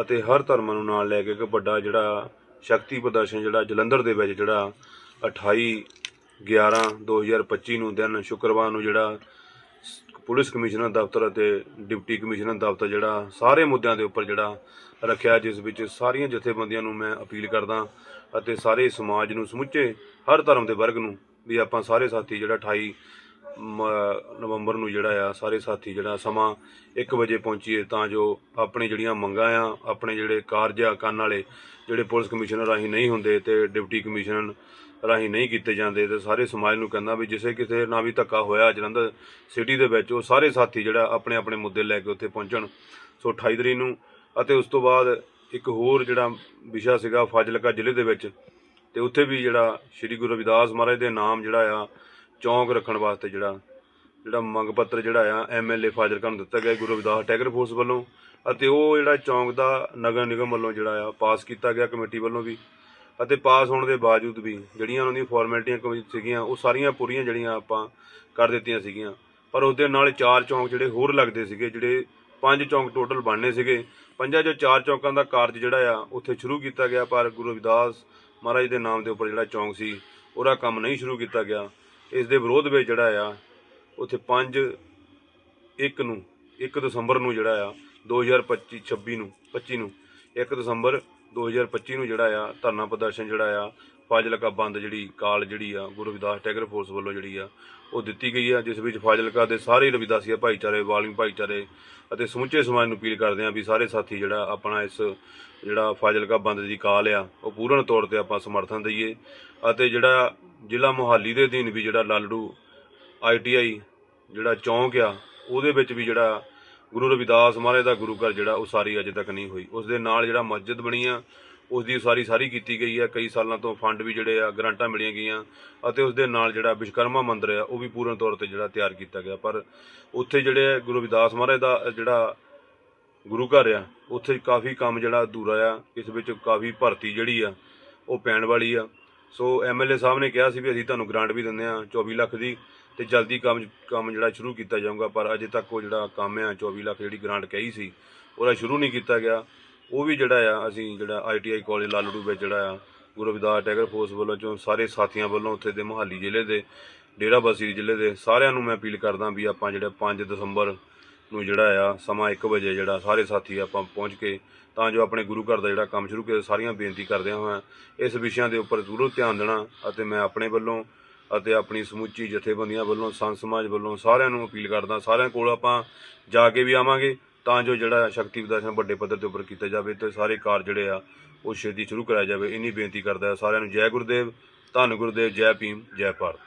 ਅਤੇ ਹਰ ਧਰਮਾਂ ਨੂੰ ਨਾਲ ਲੈ ਕੇ ਇੱਕ ਵੱਡਾ ਜਿਹੜਾ ਸ਼ਕਤੀ ਪ੍ਰਦਰਸ਼ਨ ਜਿਹੜਾ ਜਲੰਧਰ ਦੇ ਵਿੱਚ ਜਿਹੜਾ 28 11 2025 ਨੂੰ ਦਿਨ ਸ਼ੁੱਕਰਵਾਰ ਨੂੰ ਜਿਹੜਾ ਪੁਲਿਸ ਕਮਿਸ਼ਨਰ ਦਫ਼ਤਰ ਅਤੇ ਡਿਪਟੀ ਕਮਿਸ਼ਨਰ ਦਫ਼ਤਰ ਜਿਹੜਾ ਸਾਰੇ ਮੁੱਦਿਆਂ ਦੇ ਉੱਪਰ ਜਿਹੜਾ ਰੱਖਿਆ, ਜਿਸ ਵਿੱਚ ਸਾਰੀਆਂ ਜਥੇਬੰਦੀਆਂ ਨੂੰ ਮੈਂ ਅਪੀਲ ਕਰਦਾ ਅਤੇ ਸਾਰੇ ਸਮਾਜ ਨੂੰ ਸਮੁੱਚੇ ਹਰ ਧਰਮ ਦੇ ਵਰਗ ਨੂੰ ਵੀ ਆਪਾਂ ਸਾਰੇ ਸਾਥੀ ਜਿਹੜਾ 28 ਨਵੰਬਰ ਨੂੰ ਜਿਹੜਾ ਆ, ਸਾਰੇ ਸਾਥੀ ਜਿਹੜਾ ਸਮਾਂ 1 ਵਜੇ ਪਹੁੰਚੀਏ ਤਾਂ ਜੋ ਆਪਣੀ ਜਿਹੜੀਆਂ ਮੰਗਾਂ ਆ, ਆਪਣੇ ਜਿਹੜੇ ਕਾਰਜ ਆ ਕਰਨ ਵਾਲੇ ਜਿਹੜੇ ਪੁਲਿਸ ਕਮਿਸ਼ਨਰ ਰਾਹੀਂ ਨਹੀਂ ਹੁੰਦੇ ਤੇ ਡਿਪਟੀ ਕਮਿਸ਼ਨਰ ਰਾਹੀਂ ਨਹੀਂ ਕੀਤੇ ਜਾਂਦੇ ਤੇ ਸਾਰੇ ਸਮਾਜ ਨੂੰ ਕਹਿੰਦਾ ਵੀ ਜਿਸੇ ਕਿਸੇ ਨਾ ਵੀ ਧੱਕਾ ਹੋਇਆ ਜਲੰਧਰ ਸਿਟੀ ਦੇ ਵਿੱਚ, ਉਹ ਸਾਰੇ ਸਾਥੀ ਜਿਹੜਾ ਆਪਣੇ ਆਪਣੇ ਮੁੱਦੇ ਲੈ ਕੇ ਉੱਥੇ ਪਹੁੰਚਣ। ਸੋ 28 ਤਰੀਕ ਨੂੰ ਅਤੇ ਉਸ ਤੋਂ ਬਾਅਦ ਇੱਕ ਹੋਰ ਜਿਹੜਾ ਵਿਸ਼ਾ ਸੀਗਾ ਫਾਜ਼ਿਲਕਾ ਜ਼ਿਲ੍ਹੇ ਦੇ ਵਿੱਚ ਤੇ ਉੱਥੇ ਵੀ ਜਿਹੜਾ ਸ੍ਰੀ ਗੁਰੂ ਰਵਿਦਾਸ ਮਹਾਰਾਜ ਦੇ ਨਾਮ ਜਿਹੜਾ ਆ ਚੌਂਕ ਰੱਖਣ ਵਾਸਤੇ ਜਿਹੜਾ ਜਿਹੜਾ ਮੰਗ ਪੱਤਰ ਜਿਹੜਾ ਆ ਐਮਐਲਏ ਫਾਜ਼ਿਲਕਾ ਨੂੰ ਦਿੱਤਾ ਗਿਆ ਗੁਰੂ ਰਵਿਦਾਸ ਟੈਗਰ ਫੋਰਸ ਵੱਲੋਂ ਅਤੇ ਉਹ ਜਿਹੜਾ ਚੌਂਕ ਦਾ ਨਗਰ ਨਿਗਮ ਵੱਲੋਂ ਜਿਹੜਾ ਆ ਪਾਸ ਕੀਤਾ ਗਿਆ ਕਮੇਟੀ ਵੱਲੋਂ ਵੀ ਅਤੇ ਪਾਸ ਹੋਣ ਦੇ ਬਾਵਜੂਦ ਵੀ ਜਿਹੜੀਆਂ ਉਹਨਾਂ ਦੀਆਂ ਫਾਰਮੈਲਿਟੀਆਂ ਕੋਈ ਸੀਗੀਆਂ, ਉਹ ਸਾਰੀਆਂ ਪੂਰੀਆਂ ਜਿਹੜੀਆਂ ਆਪਾਂ ਕਰ ਦਿੱਤੀਆਂ ਸੀਗੀਆਂ। ਪਰ ਉਹਦੇ ਨਾਲ ਚਾਰ ਚੌਂਕ ਜਿਹੜੇ ਹੋਰ ਲੱਗਦੇ ਸੀਗੇ, ਜਿਹੜੇ ਪੰਜ ਚੌਂਕ ਟੋਟਲ ਬਣਨੇ ਸੀਗੇ, ਪੰਜਾਂ ਚੋਂ ਚਾਰ ਚੌਂਕਾਂ ਦਾ ਕਾਰਜ ਜਿਹੜਾ ਆ, ਉੱਥੇ ਸ਼ੁਰੂ ਕੀਤਾ ਗਿਆ, ਪਰ ਗੁਰੂ ਰਵਿਦਾਸ ਮਹਾਰਾਜ ਦੇ ਨਾਮ ਦੇ ਉੱਪਰ ਜਿਹੜਾ ਚੌਂਕ ਸੀ, ਉਹਦਾ ਕੰਮ ਨਹੀਂ ਸ਼ੁਰੂ ਕੀਤਾ ਗਿਆ। ਇਸ ਦੇ ਵਿਰੋਧ ਵਿੱਚ ਜਿਹੜਾ ਆ, ਉੱਥੇ 5 1 ਨੂੰ 1 ਦਸੰਬਰ ਨੂੰ ਜਿਹੜਾ ਆ 2025 26 ਨੂੰ 25 ਨੂੰ 1 ਦਸੰਬਰ 2025 ਨੂੰ ਜਿਹੜਾ ਆ, ਧਰਨਾ ਪ੍ਰਦਰਸ਼ਨ ਜਿਹੜਾ ਆ, ਫਾਜ਼ਿਲਕਾ ਬੰਦ ਜਿਹੜੀ ਕਾਲ ਜਿਹੜੀ ਆ, ਗੁਰੂ ਰਵਿਦਾਸ ਟੈਗਰ ਫੋਰਸ ਵੱਲੋਂ ਜਿਹੜੀ ਆ, ਉਹ ਦਿੱਤੀ ਗਈ ਆ, ਜਿਸ ਵਿੱਚ ਫਾਜ਼ਿਲਕਾ ਦੇ ਸਾਰੇ ਰਵਿਦਾਸੀਆ ਭਾਈਚਾਰੇ, ਵਾਲਿੰਗ ਭਾਈਚਾਰੇ ਅਤੇ ਸਮੁੱਚੇ ਸਮਾਜ ਨੂੰ ਅਪੀਲ ਕਰਦੇ ਆ ਵੀ ਸਾਰੇ ਸਾਥੀ ਜਿਹੜਾ ਆਪਣਾ ਇਸ ਜਿਹੜਾ ਫਾਜ਼ਿਲਕਾ ਬੰਦ ਦੀ ਕਾਲ ਆ, ਉਹ ਪੂਰਨ ਤੌਰ ਤੇ ਆਪਾਂ ਸਮਰਥਨ ਦਈਏ ਅਤੇ ਜਿਹੜਾ ਜ਼ਿਲ੍ਹਾ ਮੋਹਾਲੀ ਦੇ ਅਧੀਨ ਵੀ ਜਿਹੜਾ ਲਾਲੜੂ ਆਈਟੀਆਈ ਜਿਹੜਾ ਚੌਂਕ ਆ, ਉਹਦੇ ਵਿੱਚ ਵੀ ਜਿਹੜਾ ਗੁਰੂ ਰਵਿਦਾਸ ਮਹਾਰਾਜ ਦਾ ਗੁਰੂ ਘਰ ਜਿਹੜਾ ਉਹ ਸਾਰੀ ਅਜੇ ਤੱਕ ਨਹੀਂ ਹੋਈ। ਉਸ ਦੇ ਨਾਲ ਜਿਹੜਾ ਮਸਜਿਦ ਬਣੀ ਆ ਉਸ ਦੀ ਉਸਾਰੀ ਸਾਰੀ ਕੀਤੀ ਗਈ ਹੈ ਕਈ ਸਾਲਾਂ ਤੋਂ ਫੰਡ ਵੀ ਜਿਹੜੇ ਆ, ਗ੍ਰਾਂਟਾਂ ਮਿਲੀਆਂ ਗਈਆਂ ਅਤੇ ਉਸ ਦੇ ਨਾਲ ਜਿਹੜਾ ਵਿਸ਼ਕਰਮਾ ਮੰਦਿਰ ਆ, ਉਹ ਵੀ ਪੂਰਨ ਤੌਰ ਤੇ ਜਿਹੜਾ ਤਿਆਰ ਕੀਤਾ ਗਿਆ। ਪਰ ਉੱਥੇ ਜਿਹੜੇ ਗੁਰੂ ਰਵਿਦਾਸ ਮਹਾਰਾਜ ਦਾ ਜਿਹੜਾ ਗੁਰੂ ਘਰ ਆ, ਉੱਥੇ ਕਾਫੀ ਕੰਮ ਜਿਹੜਾ ਅਧੂਰਾ ਆ। ਇਸ ਵਿੱਚ ਕਾਫੀ ਭਰਤੀ ਜਿਹੜੀ ਆ, ਉਹ ਪੈਣ ਵਾਲੀ ਆ। ਸੋ ਐਮਐਲਏ ਸਾਹਿਬ ਨੇ ਕਿਹਾ ਸੀ ਵੀ ਅਸੀਂ ਤੁਹਾਨੂੰ ਗ੍ਰਾਂਟ ਵੀ ਦਿੰਦੇ ਆ 24 ਲੱਖ ਦੀ ਤੇ ਜਲਦੀ ਕੰਮ ਕੰਮ ਜਿਹੜਾ ਸ਼ੁਰੂ ਕੀਤਾ ਜਾਊਗਾ, ਪਰ ਅਜੇ ਤੱਕ ਉਹ ਜਿਹੜਾ ਕੰਮ ਆ 24 ਲੱਖ ਜਿਹੜੀ ਗ੍ਰਾਂਟ ਕਹੀ ਸੀ, ਉਹਦਾ ਸ਼ੁਰੂ ਨਹੀਂ ਕੀਤਾ ਗਿਆ। ਉਹ ਵੀ ਜਿਹੜਾ ਆ, ਅਸੀਂ ਜਿਹੜਾ ਆਈਟੀਆਈ ਕਾਲਜ ਲਾਲੜੂ ਵਿੱਚ ਜਿਹੜਾ ਆ, ਗੁਰੂ ਰਵਿਦਾਸ ਟੈਗਰ ਫੋਰਸ ਵੱਲੋਂ ਚੋਂ ਸਾਰੇ ਸਾਥੀਆਂ ਵੱਲੋਂ ਉੱਥੇ ਦੇ ਮੁਹਾਲੀ ਜ਼ਿਲ੍ਹੇ ਦੇ ਡੇਰਾਬੱਸੀ ਜ਼ਿਲ੍ਹੇ ਦੇ ਸਾਰਿਆਂ ਨੂੰ ਮੈਂ ਅਪੀਲ ਕਰਦਾ ਵੀ ਆਪਾਂ ਜਿਹੜਾ 5 ਦਸੰਬਰ ਨੂੰ ਜਿਹੜਾ ਆ, ਸਮਾਂ 1 ਵਜੇ ਜਿਹੜਾ ਸਾਰੇ ਸਾਥੀ ਆਪਾਂ ਪਹੁੰਚ ਕੇ ਤਾਂ ਜੋ ਆਪਣੇ ਗੁਰੂ ਘਰ ਦਾ ਜਿਹੜਾ ਕੰਮ ਸ਼ੁਰੂ ਕੀਤਾ ਸਾਰੀਆਂ ਬੇਨਤੀ ਕਰਦਿਆਂ ਹੋਇਆਂ ਇਸ ਵਿਸ਼ਿਆਂ ਦੇ ਉੱਪਰ ਜ਼ਰੂਰ ਧਿਆਨ ਦੇਣਾ ਅਤੇ ਮੈਂ ਆਪਣੇ ਵੱਲੋਂ ਅਤੇ ਆਪਣੀ ਸਮੁੱਚੀ ਜਥੇਬੰਦੀਆਂ ਵੱਲੋਂ, ਸੰਤ ਸਮਾਜ ਵੱਲੋਂ ਸਾਰਿਆਂ ਨੂੰ ਅਪੀਲ ਕਰਦਾ, ਸਾਰਿਆਂ ਕੋਲ ਆਪਾਂ ਜਾ ਕੇ ਵੀ ਆਵਾਂਗੇ ਤਾਂ ਜੋ ਜਿਹੜਾ ਸ਼ਕਤੀ ਪ੍ਰਦਰਸ਼ਨ ਵੱਡੇ ਪੱਧਰ ਤੇ ਉੱਪਰ ਕੀਤਾ ਜਾਵੇ ਤੇ ਸਾਰੇ ਕਾਰ ਜਿਹੜੇ ਆ, ਉਹ ਛੇਤੀ ਸ਼ੁਰੂ ਕਰਾਇਆ ਜਾਵੇ। ਇੰਨੀ ਬੇਨਤੀ ਕਰਦਾ ਸਾਰਿਆਂ ਨੂੰ, ਜੈ ਗੁਰਦੇਵ, ਧੰਨ ਗੁਰਦੇਵ, ਜੈ ਭੀਮ, ਜੈ ਭਾਰਤ।